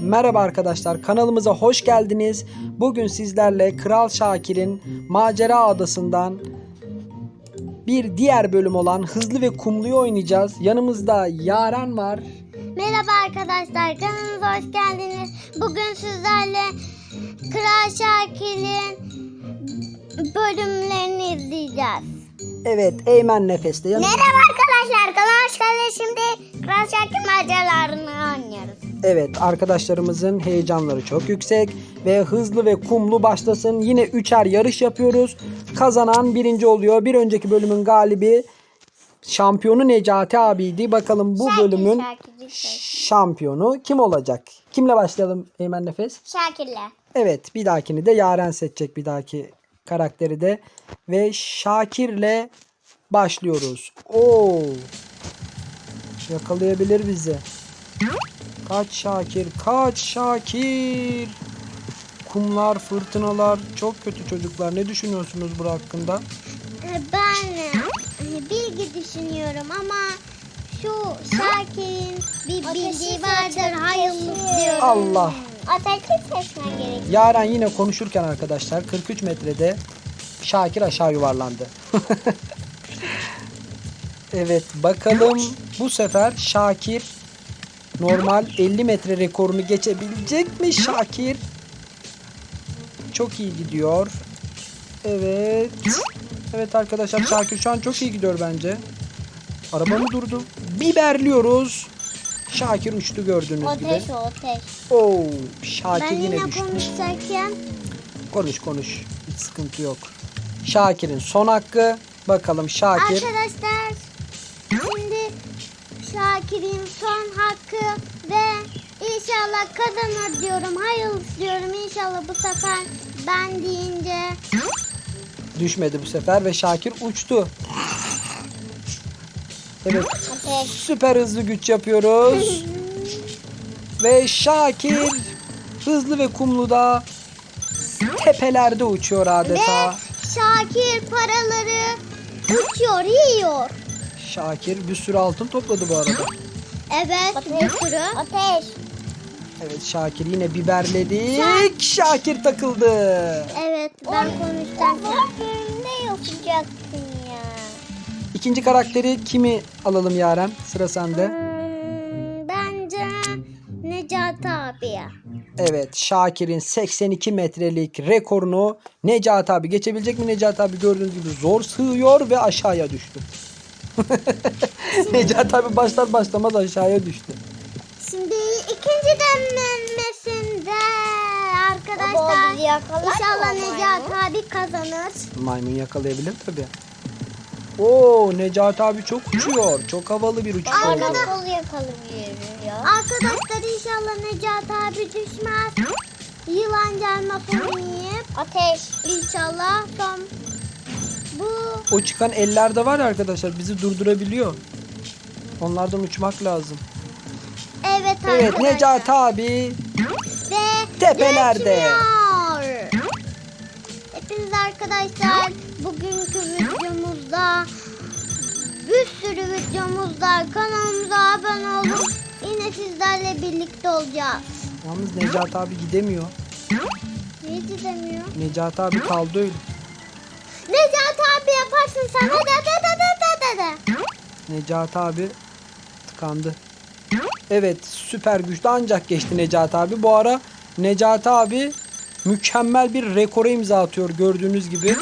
Merhaba arkadaşlar kanalımıza hoş geldiniz. Bugün sizlerle Kral Şakir'in Macera Adası'ndan bir diğer bölüm olan Hızlı ve Kumlu'yu oynayacağız. Yanımızda Yaren var. Merhaba arkadaşlar, kanalımıza hoş geldiniz. Bugün sizlerle Kral Şakir'in bölümlerini izleyeceğiz. Evet Eymen Nefes'te yanımızda. Merhaba arkadaşlar, kanala hoş geldiniz. Şimdi Kral Şakir maceralarını oynuyoruz. Evet arkadaşlarımızın heyecanları çok yüksek ve hızlı ve kumlu başlasın. Yine üçer yarış yapıyoruz. Kazanan birinci oluyor. Bir önceki bölümün galibi şampiyonu Necati abiydi. Bakalım bu Şakir, bölümün Şakir, şampiyonu kim olacak? Kimle başlayalım Eymen Nefes? Şakir'le. Evet bir dahakini de Yaren seçecek bir dahaki karakteri de. Ve Şakir'le başlıyoruz. Oo. Yakalayabilir bizi. Kaç Şakir, kaç Şakir. Kumlar, fırtınalar çok kötü çocuklar. Ne düşünüyorsunuz bu hakkında? Ee, Ben e, bilgi düşünüyorum ama şu Şakir'in bir bildiği vardır. Hayırlısı diyorum. Allah. Ateşi seçmen gerekiyor. Yaren yine konuşurken arkadaşlar 43 metrede Şakir aşağı yuvarlandı. evet bakalım bu sefer Şakir normal 50 metre rekorunu geçebilecek mi Şakir? Çok iyi gidiyor. Evet. Evet arkadaşlar Şakir şu an çok iyi gidiyor bence. Araba mı durdu? Biberliyoruz. Şakir uçtu gördüğünüz gibi. Ateş o ateş. Oo, Şakir Ben yine yine düştü. konuşarken Konuş konuş. Hiç sıkıntı yok. Şakir'in son hakkı. Bakalım Şakir. arkadaşlar Şakir'in son hakkı ve inşallah kazanır diyorum. Hayırlısı diyorum. İnşallah bu sefer ben deyince Düşmedi bu sefer ve Şakir uçtu. Evet. Süper hızlı güç yapıyoruz. ve Şakir hızlı ve kumluda tepelerde uçuyor Ve adeta. Şakir paraları uçuyor, yiyor. Şakir bir sürü altın topladı bu arada. Evet, bir sürü. Ateş. Evet Şakir yine biberledik. Şakir takıldı. Evet, ben konuşacağım. ne yapacaksın ya? İkinci karakteri kimi alalım Yaren? Sıra sende. Hmm, bence Necati abiye. Evet Şakir'in 82 metrelik rekorunu Necati abi geçebilecek mi Necati abi gördüğünüz gibi zor sığıyor ve aşağıya düştü. Necati abi başlar başlamaz aşağıya düştü. Şimdi ikinci denmesinde arkadaşlar inşallah Necati abi kazanır. Maymun yakalayabilir tabi. Oo Necati abi çok uçuyor. Çok havalı bir uçuş oldu. Arkada yakalayabiliyor. Arkadaşlar inşallah Necati abi düşmez. Yılan gelmez yiyip. Ateş. İnşallah son. Bu O çıkan eller de var ya arkadaşlar bizi durdurabiliyor. Onlardan uçmak lazım. evet Evet arkadaşlar. Necati abi Ve Tepelerde. geçmiyor. Hepiniz arkadaşlar bugünkü videomuzda bir sürü videomuzda kanalımıza abone olun. Yine sizlerle birlikte olacağız. Yalnız Necati abi gidemiyor. Niye demiyor? Necati abi kaldı öyle. Abi yaparsın sen de de de de de. Necati abi tıkandı. Evet süper güçlü ancak geçti Necati abi. Bu ara Necati abi mükemmel bir rekora imza atıyor gördüğünüz gibi.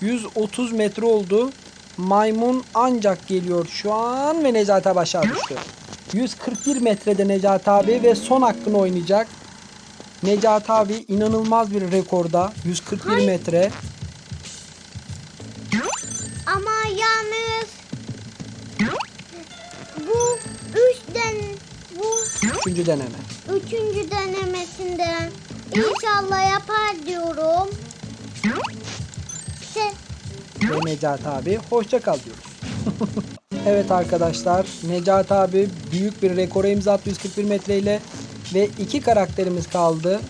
130 metre oldu. Maymun ancak geliyor şu an ve Necati abi aşağı düştü. 141 metrede Necati abi ve son hakkını oynayacak. Necati abi inanılmaz bir rekorda. 141 metre. Üçüncü deneme. üçüncü denemesinde inşallah yapar diyorum. Se ve Necati abi hoşça kal diyoruz. evet arkadaşlar Necati abi büyük bir rekora imza attı 141 metreyle ve iki karakterimiz kaldı.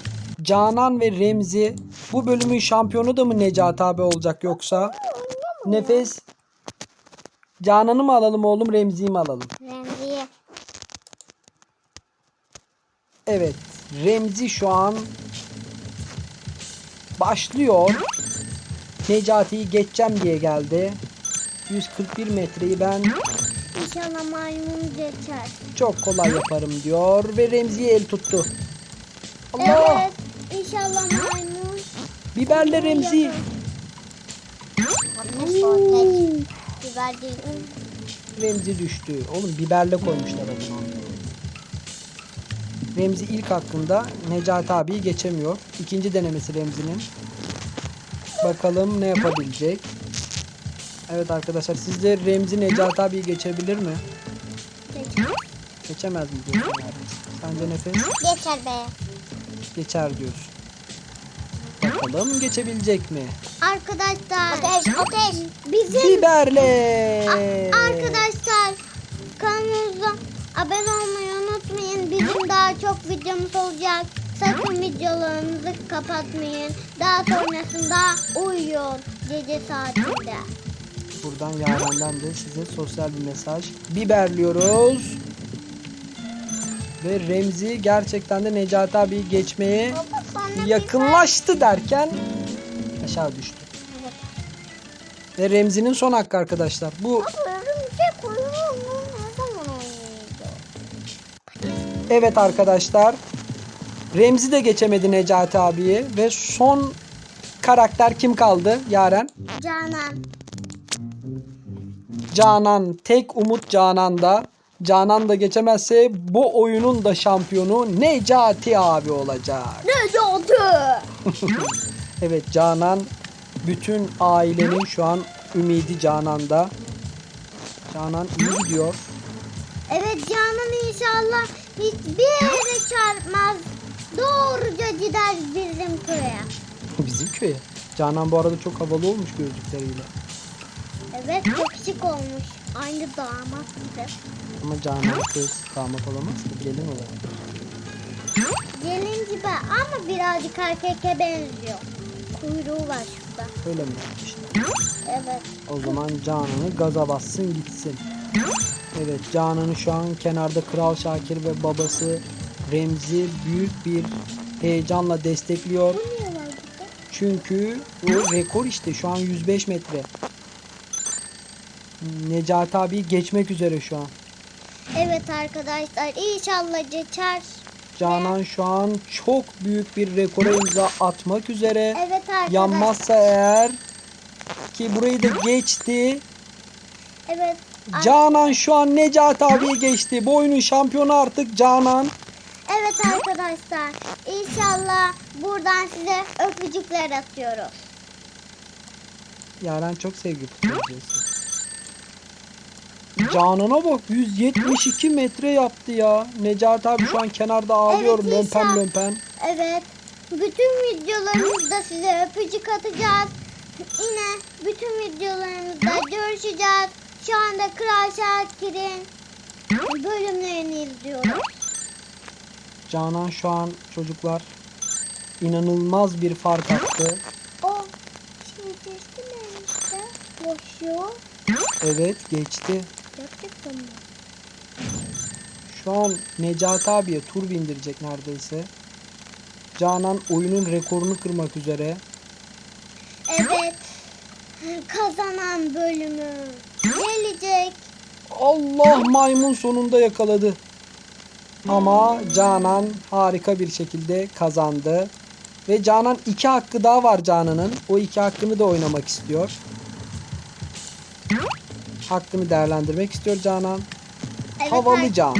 Canan ve Remzi bu bölümün şampiyonu da mı Necati abi olacak yoksa? Nefes Canan'ı mı alalım oğlum Remzi'yi mi alalım? Remzi'ye. Evet. Remzi şu an başlıyor. Necati'yi geçeceğim diye geldi. 141 metreyi ben İnşallah maymun geçer. çok kolay yaparım diyor ve Remzi'ye el tuttu. Allah! Evet. İnşallah maymun. Biberle Remzi. Biber değil. Remzi düştü. Oğlum biberle koymuşlar adını. Remzi ilk hakkında Necati abiyi geçemiyor. İkinci denemesi Remzi'nin. Bakalım ne yapabilecek. Evet arkadaşlar sizce Remzi Necati abiyi geçebilir mi? Geçer. Geçemez mi diyorsun abi? Sence nefes? Geçer be. Geçer diyorsun. Bakalım geçebilecek mi? Arkadaşlar. Ateş ateş. Bizim Biberle. Arkadaşlar kanalımıza abone olmayı. Bizim daha çok videomuz olacak. Sakın videolarımızı kapatmayın. Daha sonrasında uyuyun gece saatinde. Buradan Yaren'den de size sosyal bir mesaj. Biberliyoruz. Ve Remzi gerçekten de Necati abiyi geçmeye Baba yakınlaştı derken aşağı düştü. Ve Remzi'nin son hakkı arkadaşlar. Bu bir evet arkadaşlar. Remzi de geçemedi Necati abiyi ve son karakter kim kaldı Yaren? Canan. Canan tek umut Canan'da. Canan da geçemezse bu oyunun da şampiyonu Necati abi olacak. Ne oldu? Evet Canan bütün ailenin şu an ümidi Canan'da. Canan iyi gidiyor. Evet Canan inşallah hiçbir yere çarpmaz. Doğruca gider bizim köye. Bizim köye. Canan bu arada çok havalı olmuş gözlükleriyle. Evet çok şık olmuş. Aynı damat gibi. Ama Canan kız damat olamaz ki gelin olur. Gelin gibi ama birazcık erkeke benziyor. Kuyruğu var şurada. Öyle mi yapmışlar? Evet. O zaman Canan'ı gaza bassın gitsin. Evet Canan'ı şu an kenarda Kral Şakir ve babası Remzi büyük bir heyecanla destekliyor. Çünkü o rekor işte şu an 105 metre. Necati abi geçmek üzere şu an. Evet arkadaşlar inşallah geçer. Canan şu an çok büyük bir rekora imza atmak üzere. Evet arkadaşlar. Yanmazsa eğer ki burayı da geçti. Evet. Canan şu an Necati abiye geçti. Bu oyunun şampiyonu artık Canan. Evet arkadaşlar. İnşallah buradan size öpücükler atıyorum. Yaren çok sevgi tutuyorsun. Canan'a bak 172 metre yaptı ya. Necati abi şu an kenarda ağlıyor Evet, lömpen İsa. lömpen. Evet. Bütün videolarımızda size öpücük atacağız. Yine bütün videolarımızda görüşeceğiz. Şu anda Kral Şakir'in bölümlerini izliyoruz. Canan şu an çocuklar inanılmaz bir fark attı. O şey geçti mi işte? Koşuyor. Evet geçti. Gerçekten mi? Şu an Necati abiye tur bindirecek neredeyse. Canan oyunun rekorunu kırmak üzere. Evet. Kazanan bölümü gelecek. Allah maymun sonunda yakaladı. Ama Canan harika bir şekilde kazandı. Ve Canan iki hakkı daha var Canan'ın. O iki hakkını da oynamak istiyor. Hakkını değerlendirmek istiyor Canan. Evet, Havalı Canan.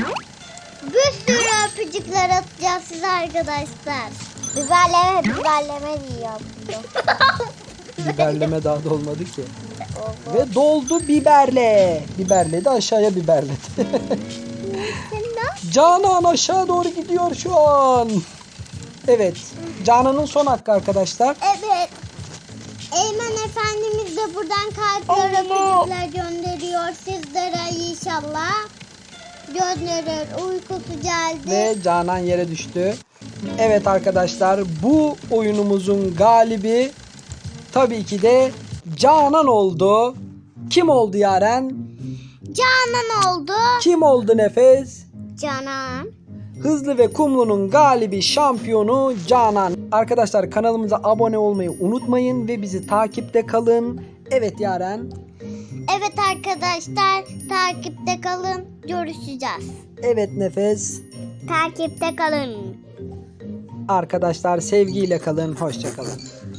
Bir sürü öpücükler atacağız size arkadaşlar. Biberleme biberleme diyor. Biberleme daha da olmadı ki. Ve doldu biberle. Biberle de aşağıya biberledi. Canan aşağı doğru gidiyor şu an. Evet. Canan'ın son hakkı arkadaşlar. Evet. Eymen Efendimiz de buradan kalpler öpücükler gönderiyor sizlere inşallah. Gönderir. Uykusu geldi. Ve Canan yere düştü. Evet arkadaşlar bu oyunumuzun galibi tabii ki de Canan oldu. Kim oldu Yaren? Canan oldu. Kim oldu Nefes? Canan. Hızlı ve Kumlu'nun galibi şampiyonu Canan. Arkadaşlar kanalımıza abone olmayı unutmayın ve bizi takipte kalın. Evet Yaren. Evet arkadaşlar takipte kalın. Görüşeceğiz. Evet Nefes. Takipte kalın. Arkadaşlar sevgiyle kalın. Hoşça kalın.